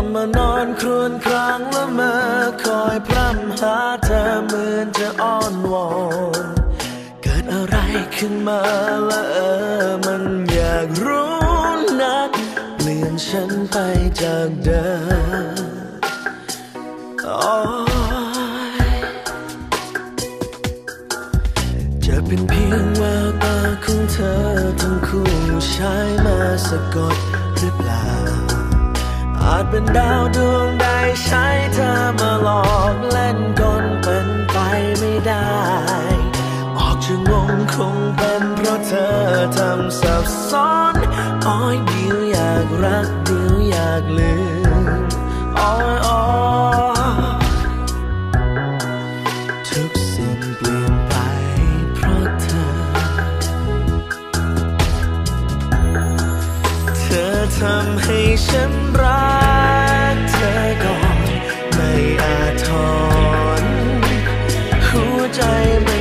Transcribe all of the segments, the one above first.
กลับมานอนครวญครางละเมอคอยพร่ำหาเธอเหมือนจะอ้อนวอนเกิดอะไรขึ้นมาละเออมันอยากรู้นัก เปลี่ยนฉันไปจากเดิมอ้ยจะเป็นเพียงแววตาของเธอทั้งคู่ใช้มาสะกดหรือเปล่า อาจเป็นดาวดวงใดใช้เธอมาหลอกเล่นกลเป็นไปไม่ได้ ออกจากวงคงเป็นเพราะเธอทำสับซ้อนอ้อยเดียวอยากรักเดียวอยากลืมอ้อยอ้อย ว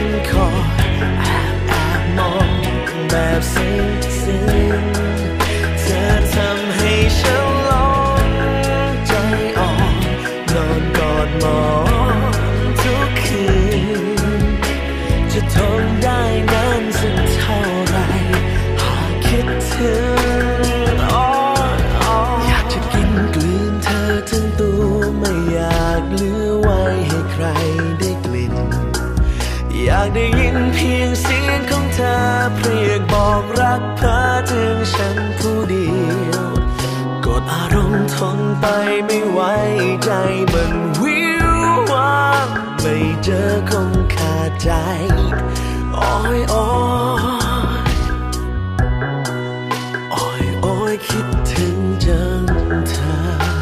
เรียกบอกรักเพ้อถึงฉันผู้เดียวกดอารมณ์ทนไปไม่ไหวใจมันวิวว่างไม่เจอคงขาดใจอ้อยอ้อยอ้อยอ้อยคิดถึงจังเธอ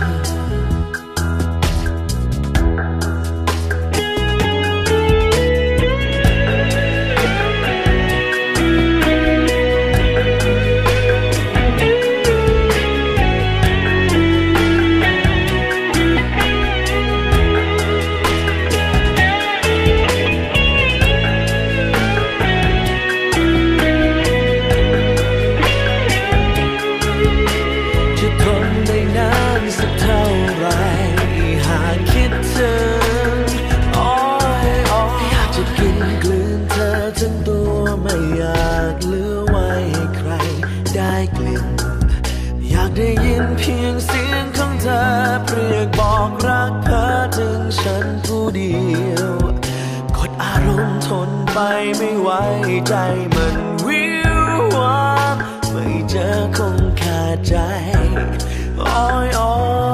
เธอเรียกบอกรักเธอถึงฉันผู้เดียว กดอารมณ์ทนไปไม่ไหวใจมันวิวว่างไม่เจอคงขาดใจอ้อยอ้อย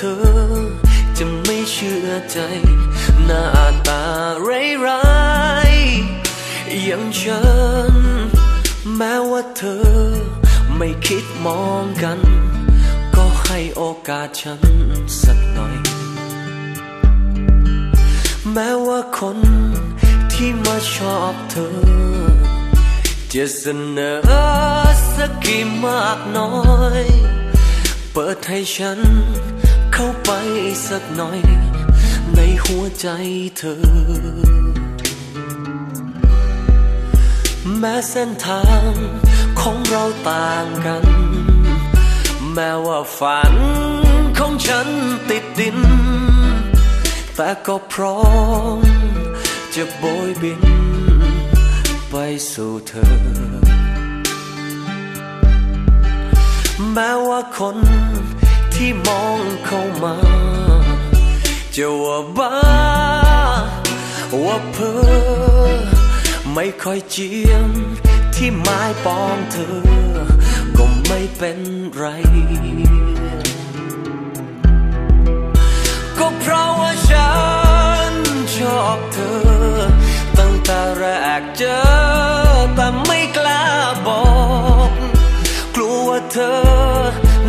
เธอ จะไม่เชื่อใจ หน้าตาร้ายๆอย่างฉัน แม้ว่าเธอ ไม่คิดมองกัน ก็ให้โอกาสฉันสักหน่อย แม้ว่าคนที่มาชอบเธอ จะเสนอสักกี่มากน้อย เปิดให้ฉัน เข้าไปสักหน่อย ในหัวใจเธอ แม้เส้นทางของเราต่างกัน แม้ว่าฝันของฉันติดดิน แต่ก็พร้อมจะโบยบิน ไปสู่เธอ แม้ว่าคน ที่มองเข้ามาจะว่าบ้า ว่าเพ้อไม่ค่อยเจียม ที่ไม้ปองเธอ ก็ไม่เป็นไร ก็เพราะว่าฉันชอบเธอ ตั้งแต่แรกเจอ แต่ไม่กล้าบอก กลัวว่าเธอ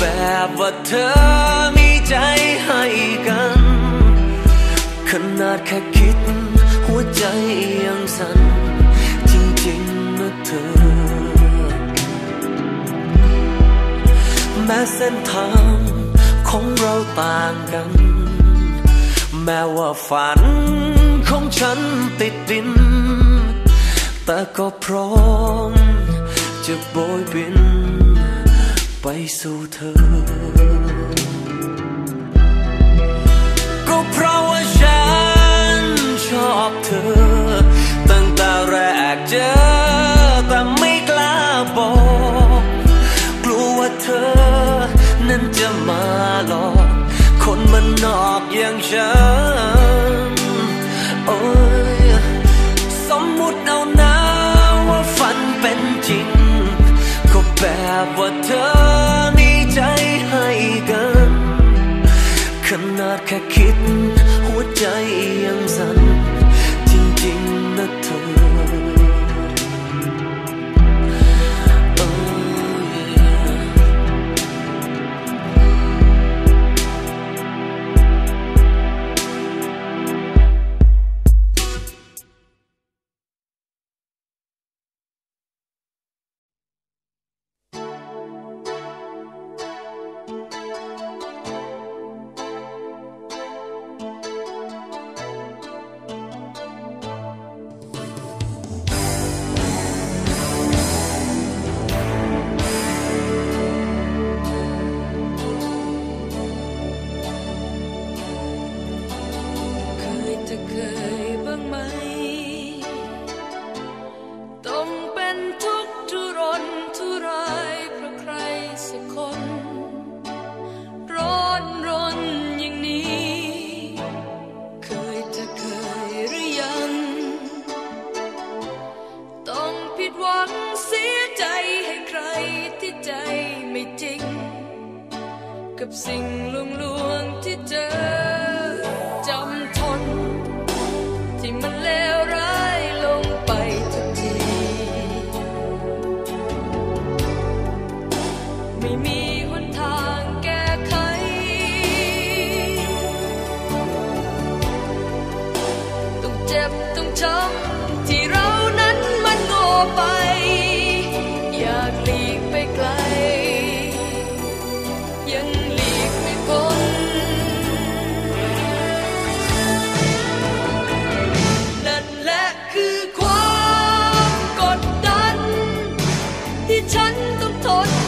แบบว่าเธอมีใจให้กัน ขนาดแค่คิด หัวใจยังสั่นจริงๆนะเธอ แม้เส้นทางของเราต่างกัน แม้ว่าฝันของฉันติดดิน แต่ก็พร้อมจะโบยบิน ไปสู่เธอ ก็เพราะว่าฉันชอบเธอ ตั้งแต่แรกเจอ แต่ไม่กล้าบอก กลัวว่าเธอ นั้นจะมาหลอก คนมันนอกอย่างฉันากว่าเธอมีใจให้กัน ขนาดแค่คิด 真的妥。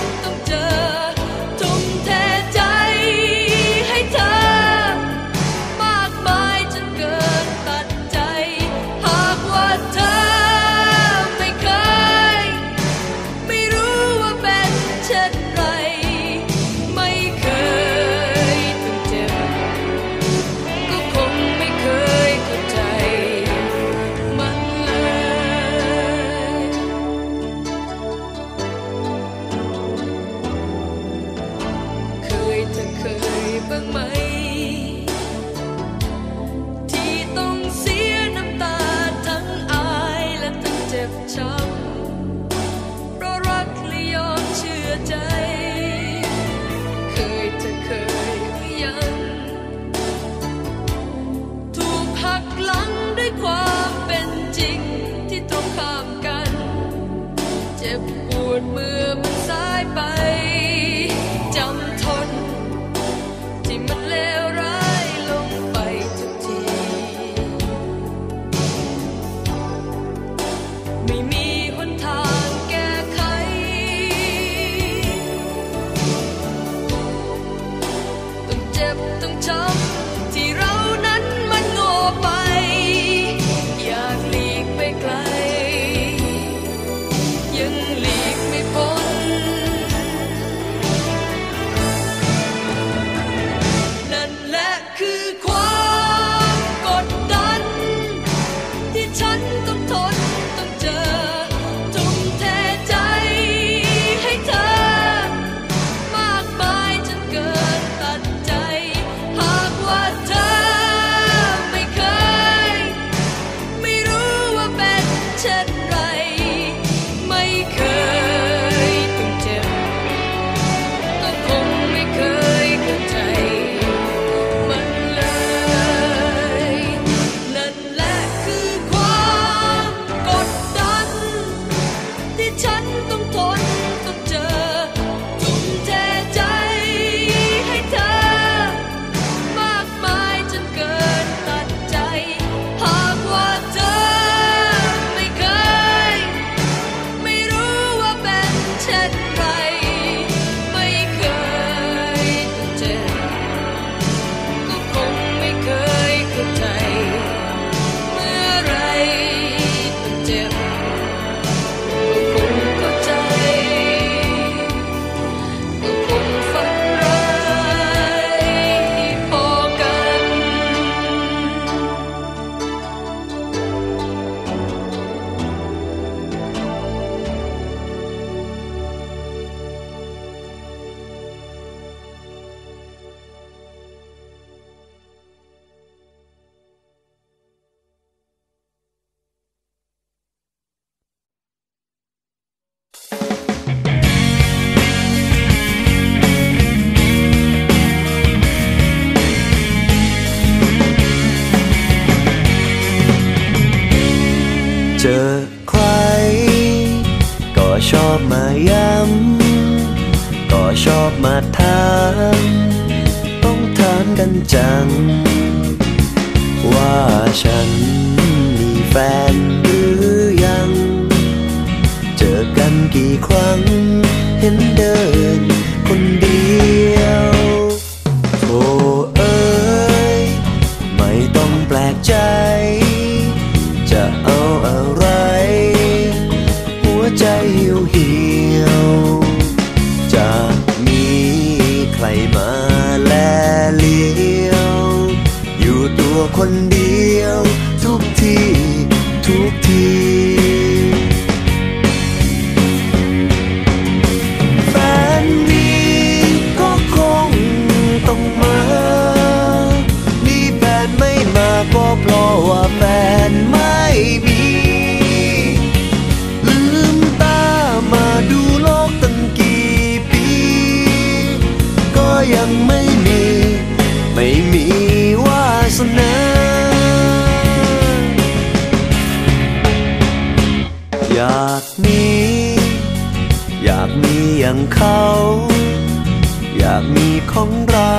เจอใคร ก็ชอบมาย้ำ ก็ชอบมาถามต้องถามกันจัง ว่าฉันมีแฟนหรือยัง เจอกันกี่ครั้ง เห็นเดินคนเดียวโอ้เอ้ย ไม่ต้องแปลกใจ คนเดียว ทุกทีทุกทีแฟนดีก็คงต้องมามีแฟนไม่มาก็เพราะว่าแฟนไม่มี อยางเขา อยากมีของเรา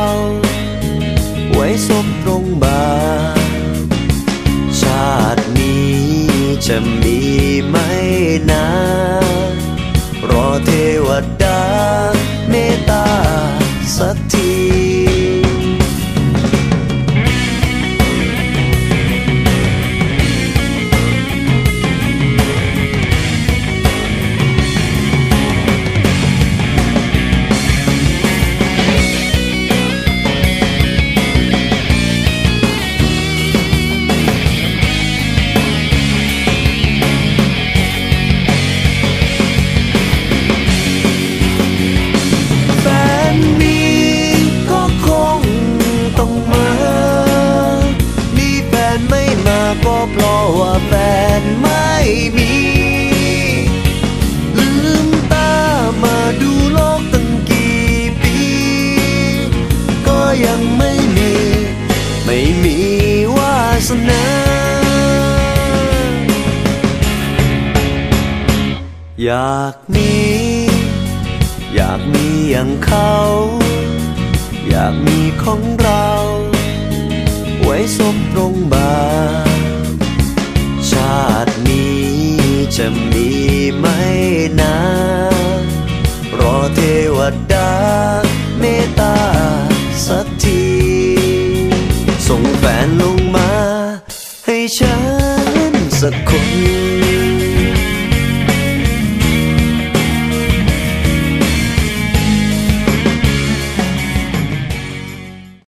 ไว้สบตรงบาชาตินี้จะมีไหมนะ รอเทวดาเมตตาสักทีากมีอยากมีอย่างเขา อยากมีของเรา ไว้สบตรงบาชาตินี้จะมีไหมนะ รอเทวดาเมตตาสักที ส่งแฟนลงมา ให้ฉันสักคน